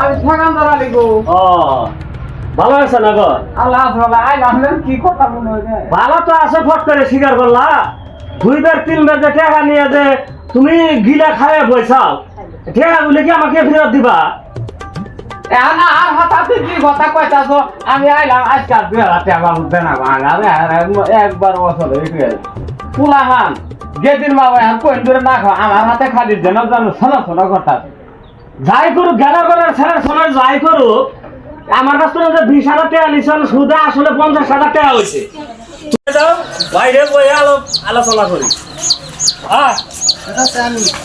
আমি থাকান দাঁড়ালি গো ভালো আছে না গো? আল্লাহ আল্লাহ আই আমলেন কি কথা মনে হয় ভালো তো আছে ফট করে স্বীকার করলা। দুইবার তিনবার যে টাকা নিয়ে যে তুমি গিলা খায় বইছাও টাকা গুলি কি আমাকে ফেরত দিবা? এখন আর হঠাৎ কি কথা কইতাছ? আমি আইলাম আজকাল দুই হাজার টাকা উঠবে না ভাঙাবে একবার বছর গেছে পুলাহান যেদিন মা এখন কইন ধরে না খাও আমার হাতে খালি যেন জানো শোনো শোনো কথা। যাই করুক গেলা করার ছেড়ে সময় যাই করুক আমার কাছ থেকে যে বিশ হাজার টাকা নিছেন সুদে আসলে পঞ্চাশ হাজার টাকা হয়েছে যাও বাইরে বই আলো আলোচনা করি। হ্যাঁ?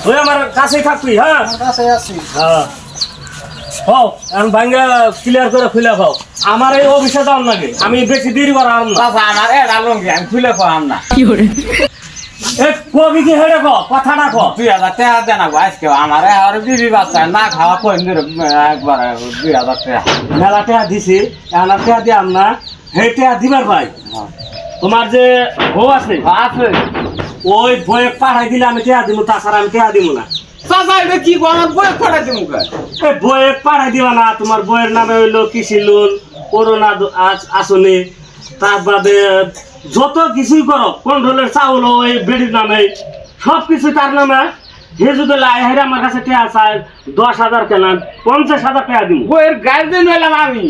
তুই আমার কাছেই থাকবি হ্যাঁ? হ্যাঁ। হও এখন ভাঙ্গা ক্লিয়ার করে খুলে খাও। আমার এই অফিসে যাও নাকি আমি বেশি দেরি করা না। আমার লঙ্গি আমি খুলে খাওয়াম না। এ কবি কি হেড়ে ক কথাটা ক। দুই হাজার টাকা দেন আজকে আমার আর বিবি বাচ্চা না খাওয়া কইন ধরে একবার দুই হাজার টাকা। মেলা টাকা দিছি এখন আর টাকা দিয়াম না সেই টাকা দিবার ভাই। তোমার যে বউ আছে আছে। ওই বয়ে পাঠাই দিলে আমি টাকা দিব তাছাড়া আমি টাকা দিব না। চাচা কি আমার বয়ে পাঠাই দিবা না তোমার বইয়ের নামে হইল কৃষি লোন করোনা আসনি তার বাদে যত কিছুই করো কন্ট্রোলের চাউল ওই বেডির নামে সব কিছু তার নামে হে যদি লাই হেরে আমার কাছে টাকা চায় দশ হাজার কেন পঞ্চাশ হাজার টাকা দিব বইয়ের গার্জেন হইলাম আমি।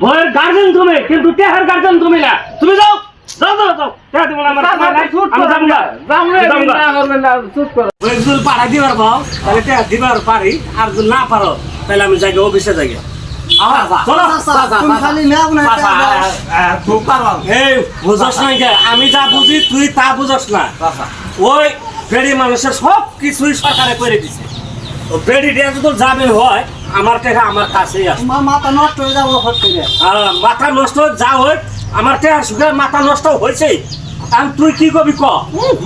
বইয়ের গার্জেন তুমি কিন্তু টেহার গার্জেন তুমি না। তুমি যাও দিব না আমার দিবার পাও তাহলে দিবার পারি আর যদি না পারো তাহলে আমি যাই অফিসে যাই আমার? আমি যা বুঝি তুই তা বুঝস না। ওই বেড়ি মানুষের সব কিছুই সরকারে করে দিছে। ও বেড়ি দিয়ে যদি যাবে হয় আমার টাকা আমার কাছেই আছে। মাথা নষ্ট হয়ে যাব মাথা নষ্ট যা হয় আমার টাকা সুখে মাথা নষ্ট হয়েছে। আর তুই কি কবি ক?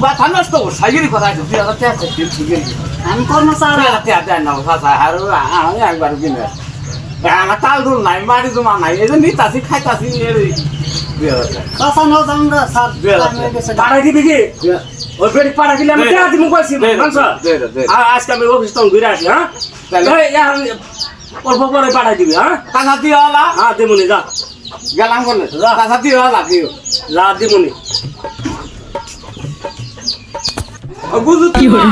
মাথা নষ্ট, সাইগিরি কথা আছে, দুই হাজার টাকা আমি কর্মচারী। দুই হাজার না, আর একবার কিনে। আমার তাল দুল নাই মাটি জমা নাই এই যে নিতাছি খাইতাছি এর দুই হাজার। কাঁচা নাও যাম না স্যার দুই হাজার হয়ে। পাড়াই দিবি কি? ওই বেড়ি পাড়াই দিলে আমি দে, টাকা দিব কইছি আজকে আমি অফিস তখন ঘুরে আসি হ্যাঁ? অল্প পরে পাঠাই দিবি হ্যাঁ? টাকা দিয়ে হলা হ্যাঁ দিমুনি যা। গেলাম করলে টাকা দিয়ে হলা দিও। যা দিমুনি। গুজুতি মা।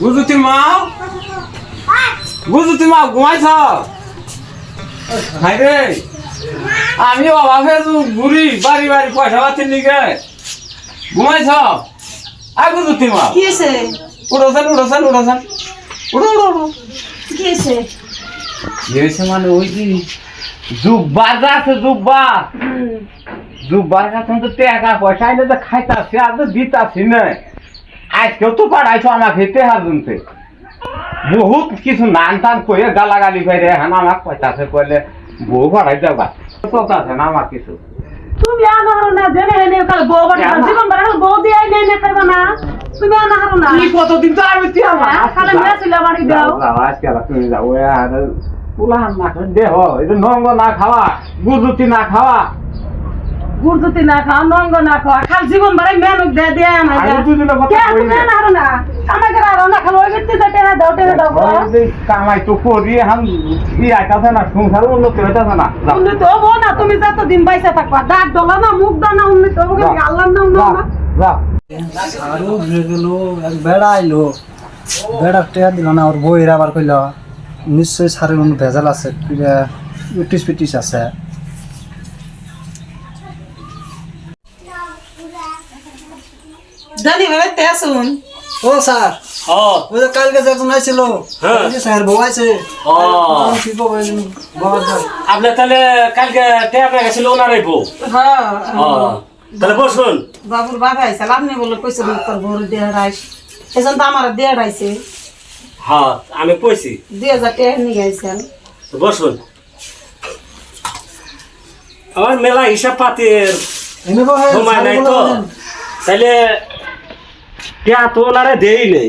গুজুতি মা। গুজুতি মা ঘুমাইছ? হাই রে। আমি অভাবে বুড়ি বাড়ি বাড়ি পয়সা পাতি নিগে ঘুমাইছ? আই গুজুতি মা। কি হয়েছে? উড়োছেন উড়োছেন উড়োছেন উড়ো উড়ো উড়ো কি হয়েছে? কি হয়েছে মানে ওই যে জুব্বার আছে জুব্বার জুব্বার কাছে তো টাকা পয়সা আইলে তো খাইতাছি আর তো দিতাছি না। আজকেও তো পাঠাইছো আমাকে টেহা জুনতে বহুত কিছু নান টান কয়ে গালাগালি করে এখন আমাকে পয়সাছে কইলে বউ পাঠাই যাবা। চলতেছে না আমার কিছু? তুমি আনা হারো না জেনে হেনে কাল বউ বাড়ি কেন? জীবন বাড়ি বউ দিয়ে নে নে খাইবা না। তুমি আনা হারো না। কি কতদিন তো আমি তুই আমার হ্যাঁ, খালে মেয়ে ছিল বাড়ি দাও আজকে তুমি যাও। আর পুলাহান না দেহ এই নঙ্গ না খাওয়া গুজুতি না খাওয়া। গুরজুতি না খাও নঙ্গ না খাও খাল জীবন বাড়ি মেনুক দে দে আমার না। আমাকে আরও না খালো ওই ব্যক্তি টেহা দাও দাও কামাই তো করি আইতাছে না সংসার উন্নতি হইতাছে না। উন্নত হব না তুমি যত দিন বাইসা থাকবা দাঁত ডলা না মুখ দানা উন্নত হব। আল্লাহর নাম নাও না যাও। আরও ঘুরে গেল এক বেড়া আইলো বেড়া টেয়া দিল না ওর বইয়ের আবার কইল নিশ্চয়ই সারের ভেজাল আছে কিবা পিটিস আছে জানি ভাবে তে শুন ও স্যার। ও। ওই যে কালকে যে একজন আইছিল হ্যাঁ। স্যার বউ দল। আপনি তাহলে কালকে টাকা পেয়ে গেছিল ওনারাই বউ হ্যাঁ। তাহলে বসুন। বাবুর বাবা আইসে আপনি বলে কইছে তোর বড় দেড় আইস এজন তো আমার দেড় আইছে হ্যাঁ আমি কইছি। দুই হাজার টাকা নিয়ে গেছেন বসুন। আমার মেলা হিসাব পাতির সময় নাই তো। তাইলে টিয়া তো ওনারে দেই নেই?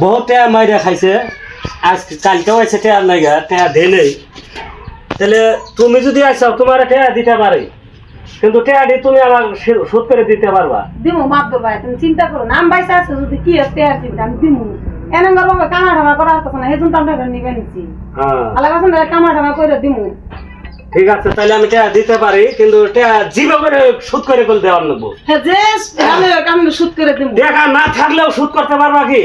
বহুত টিয়া মাইরা খাইছে। আজ কালকেও আছে টিয়া নাই টিয়া তাহলে তুমি যদি আইসাও তোমার টিয়া দিতে পারি। কিন্তু টিয়া দি তুমি আমার শোধ করে দিতে পারবা। দিমু মাপ ভাই তুমি চিন্তা করো না। আমি বাইসা আছে যদি কি টেয়ার দিবি আমি দিমু। এনে গরম কামা ঠামা করা হতো না হেজুন নিবে নিছি। হ্যাঁ। আলাদা কামা ঠামা করে দিমু। ঠিক আছে তাহলে আমি টিয়া দিতে পারি কিন্তু জীবে করে সুদ করে করে দেওয়ার নেব হ্যাঁ যে আমি সুদ করে দিমু টাকা না থাকলেও সুদ করতে পারবা কি?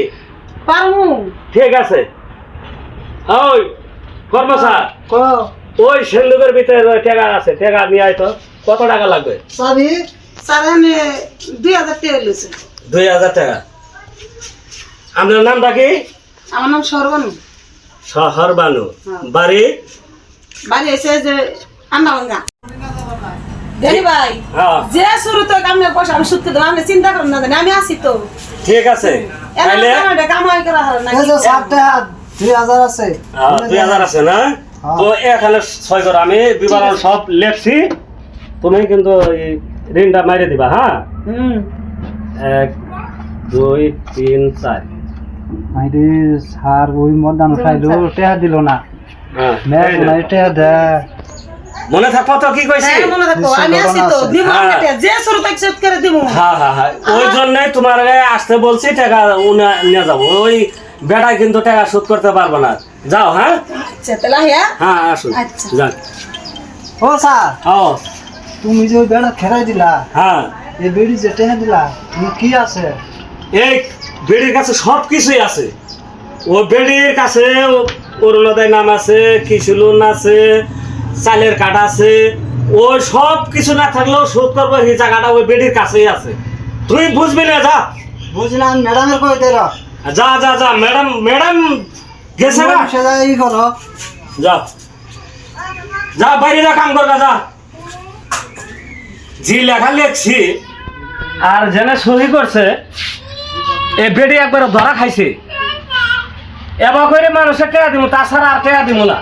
পারমু ঠিক আছে। ওই কর্মচার ক? ওই সিন্ধুকের ভিতরে টাকা আছে টাকা নিয়ে আয় তো। কত টাকা লাগবে? চাবি স্যার আমি দুই হাজার টাকা লইছে। দুই হাজার টাকা। আপনার নামটা কি? আমার নাম সর্বানু। শহর বানু হ্যাঁ। বাড়ি? বাড়ি এসে যে আন্না ভাঙ্গা দেরি ভাই হ্যাঁ। যে শুরু তো কামে পয়সা আমি সুদ করে দেবো আপনি চিন্তা করেন না আমি আসি তো। ঠিক আছে। কামাই করা হয় না এই যে সাতটা দুই হাজার আছে। হ্যাঁ, দুই হাজার আছে না? হ্যাঁ। তো এখানে ছয় করে আমি বিবরণ সব লেখছি। তুমি কিন্তু এই ঋণটা মাইরে দিবা হ্যাঁ? হুম। এক দুই তিন চার। আইরে সার ওই মদান খাইলো টেহা দিল না। মনে থাকব তো কি কইছি? হ্যাঁ মনে থাকব। আমি আসি তো। দিব হ্যাঁ। যে শুরু থেকে সুদ করে দিব। হ্যাঁ হ্যাঁ হ্যাঁ। ওই জন্যই তোমার গায়ে আসতে বলছি টাকা উনা নিয়ে যাব। ওই বেটায় কিন্তু টাকা শোধ করতে পারব না। যাও হ্যাঁ? আচ্ছা তাহলে হ্যাঁ? হ্যাঁ আসুন। আচ্ছা। যান ও স্যার। ও তুমি যে বেড়া খেরাই দিলা হ্যাঁ। এই বেড়ি যে টেহা দিলা তুমি কি আছে? এই বেডির কাছে সব কিছুই আছে। ও বেডির কাছে ও- অরুণোদয় নাম আছে কৃষি লোন আছে চালের কাঠ আছে। ওই সব কিছু না থাকলেও শোধ করব এই জায়গাটা ওই বেডির কাছেই আছে। তুই বুঝবি না যা। বুঝলাম ম্যাডামের কই দে যা যা যা ম্যাডাম ম্যাডাম গেছে না? সে যাই ই করো। যা। যা বাইরে যা কাম করবা যা। জি লেখা লেখছি। আর জেনে সহি করছে এ বেডি একবার ধরা খাইছে। এবার করে মানুষের টেয়া দিব তাছাড়া আর টেয়া দিব না?